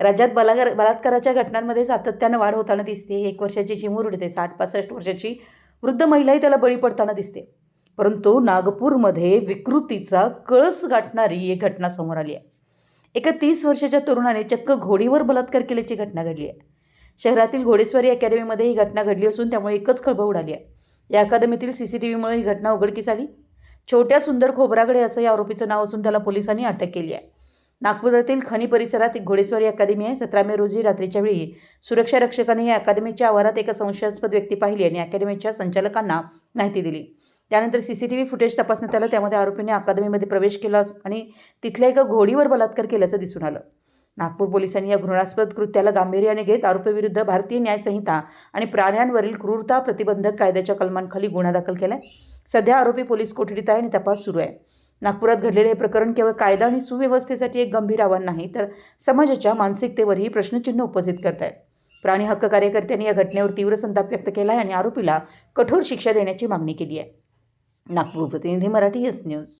राज्यात बलागार बलात्काराच्या घटनांमध्ये सातत्यानं वाढ होताना दिसते. एक वर्षाची चिमूर उडते. साठ पासष्ट वर्षाची वृद्ध महिलाही त्याला बळी पडताना दिसते. परंतु नागपूरमध्ये विकृतीचा कळस गाठणारी एक घटना समोर आली आहे. एका तीस वर्षाच्या तरुणाने चक्क घोडीवर बलात्कार केल्याची घटना घडली आहे. शहरातील घोडेस्वारी अकॅडमीमध्ये ही घटना घडली असून त्यामुळे एकच खळबळ उडाली आहे. या अकादमीतील सी सी टी व्हीमुळे ही घटना उघडकीस आली. छोट्या सुंदर खोबरागडे असं या आरोपीचं नाव असून त्याला पोलिसांनी अटक केली आहे. नागपुरातील खनी परिसरात एक घोडेस्वारी अकादमी आहे. सतरा मे रोजी रात्रीच्या वेळी सुरक्षा रक्षकांनी या अकादमीच्या आवारात एका संशयास्पद व्यक्ती पाहिली आणि अकॅडमीच्या संचालकांना माहिती दिली. त्यानंतर C C T V footage तपासण्यात आलं. त्यामध्ये आरोपीने अकादमीमध्ये प्रवेश केला आणि तिथल्या एका घोडीवर बलात्कार केल्याचं दिसून आलं. नागपूर पोलिसांनी या घृणास्पद कृत्याला गांभीर्याने घेत आरोपीविरुद्ध भारतीय न्यायसंहिता आणि प्राण्यांवरील क्रूरता प्रतिबंधक कायद्याच्या कलमांखाली गुन्हा दाखल केलाय. सध्या आरोपी पोलीस कोठडीत आहे आणि तपास सुरू आहे. नागपुरात घडलेले हे प्रकरण केवळ कायदा आणि सुव्यवस्थेसाठी एक गंभीर आव्हान नाही तर समाजाच्या मानसिकतेवरही प्रश्नचिन्ह उपस्थित करत आहे प्राणी हक्क कार्यकर्त्यांनी या घटनेवर तीव्र संताप व्यक्त केला आहे आणि आरोपीला कठोर शिक्षा देण्याची मागणी केली आहे. नागपूर प्रतिनिधी मराठी एस न्यूज.